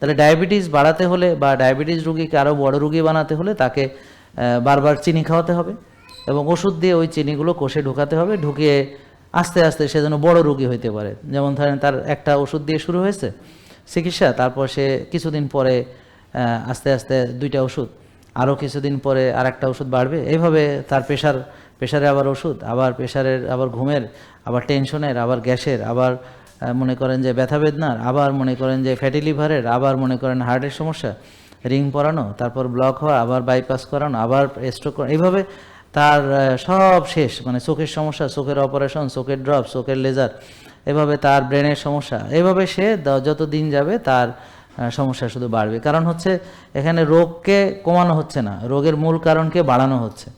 তাহলে ডায়াবেটিস বাড়াতে হলে বা ডায়াবেটিস রুগীকে আরও বড় রুগী বানাতে হলে তাকে বারবার চিনি খাওয়াতে হবে এবং ওষুধ দিয়ে ওই চিনিগুলো কোষে ঢোকাতে হবে, ঢুকিয়ে আস্তে আস্তে সে যেন বড় রুগী হইতে পারে। যেমন ধরেন তার একটা ওষুধ দিয়ে শুরু হয়েছে চিকিৎসা, তারপর সে কিছুদিন পরে আস্তে আস্তে দুইটা ওষুধ আরও কিছুদিন পরে আর একটা ওষুধ বাড়বে। এইভাবে তার প্রেশার, প্রেশারে আবার ওষুধ, আবার প্রেশারের আবার ঘুমের, আবার টেনশনের, আবার গ্যাসের, আবার মনে করেন যে ব্যথা বেদনার, আবার মনে করেন যে ফ্যাটি লিভারের, আবার মনে করেন হার্টের সমস্যা, রিং পরানো, তারপর ব্লক হওয়া, আবার বাইপাস করানো, আবার স্ট্রোক করানো এইভাবে তার সব শেষ মানে চোখের সমস্যা, চোখের অপারেশন চোখের ড্রপ চোখের লেজার এভাবে তার ব্রেনের সমস্যা, এভাবে সে যত দিন যাবে তার সমস্যা শুধু বাড়বে। কারণ হচ্ছে এখানে রোগকে কমানো হচ্ছে না, রোগের মূল কারণকে বাড়ানো হচ্ছে।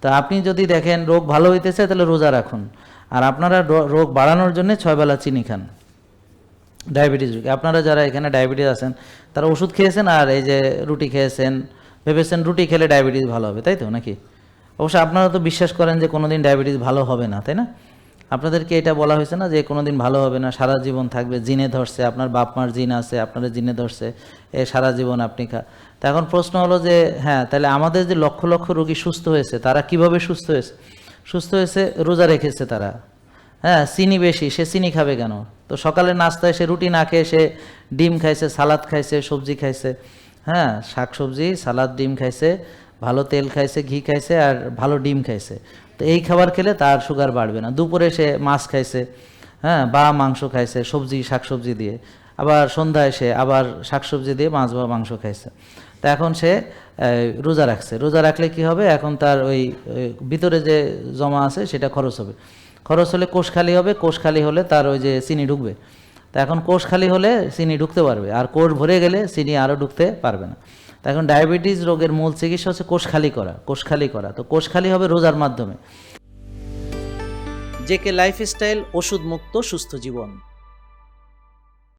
তা আপনি যদি দেখেন রোগ ভালো হইতেছে, তাহলে রোজা রাখুন। আর আপনারা রোগ বাড়ানোর জন্য ছয়বেলা চিনি খান। ডায়াবেটিস রোগী। আপনারা যারা এখানে ডায়াবেটিস আছেন, তারা ওষুধ খেয়েছেন আর এই যে রুটি খেয়েছেন, ভেবেছেন রুটি খেলে ডায়াবেটিস ভালো হবে, তাই তো নাকি? অবশ্য আপনারা তো বিশ্বাস করেন যে কোনোদিন ডায়াবেটিস ভালো হবে না, তাই না? আপনাদেরকে এটা বলা হয়েছে না যে কোনোদিন ভালো হবে না, সারা জীবন থাকবে, জিনে ধরছে, আপনার বাপ মার জিন আছে আপনার জিনে ধরছে, এ সারা জীবন আপনি খা, তা এখন প্রশ্ন হলো যে হ্যাঁ তাহলে আমাদের যে লক্ষ লক্ষ রোগী সুস্থ হয়েছে, তারা কীভাবে সুস্থ হয়েছে? সুস্থ হয়েছে, রোজা রেখেছে তারা। হ্যাঁ চিনি বেশি, সে চিনি খাবে কেন? তো সকালে নাস্তায় সে রুটি না খেয়ে সে ডিম খাইছে, সালাদ খাইছে, সবজি খাইছে। হ্যাঁ শাক সবজি সালাদ, ডিম খাইছে, ভালো তেল খাইছে, ঘি খাইছে আর ভালো ডিম খাইছে। তো এই খাবার খেলে তার সুগার বাড়বে না। দুপুরে সে মাছ খাইছে হ্যাঁ বা মাংস খাইছে, সবজি, শাকসবজি দিয়ে। আবার সন্ধ্যায় সে আবার শাকসবজি দিয়ে মাছ বা মাংস খাইছে। তা এখন সে রোজা রাখছে। রোজা রাখলে কি হবে? এখন তার ওই ভিতরে যে জমা আছে সেটা খরচ হবে। খরচ হলে কোষ খালি হবে, কোষ খালি হলে তার ওই যে চিনি ঢুকবে। তা এখন কোষ খালি হলে চিনি ঢুকতে পারবে। আর কোষ ভরে গেলে চিনি আরও ঢুকতে পারবে না। তা এখন ডায়াবেটিস রোগের মূল চিকিৎসা হচ্ছে কোষ খালি করা, কোষ খালি করা। তো কোষ খালি হবে রোজার মাধ্যমে। জেকে লাইফস্টাইল ওষুধ মুক্ত সুস্থ জীবন।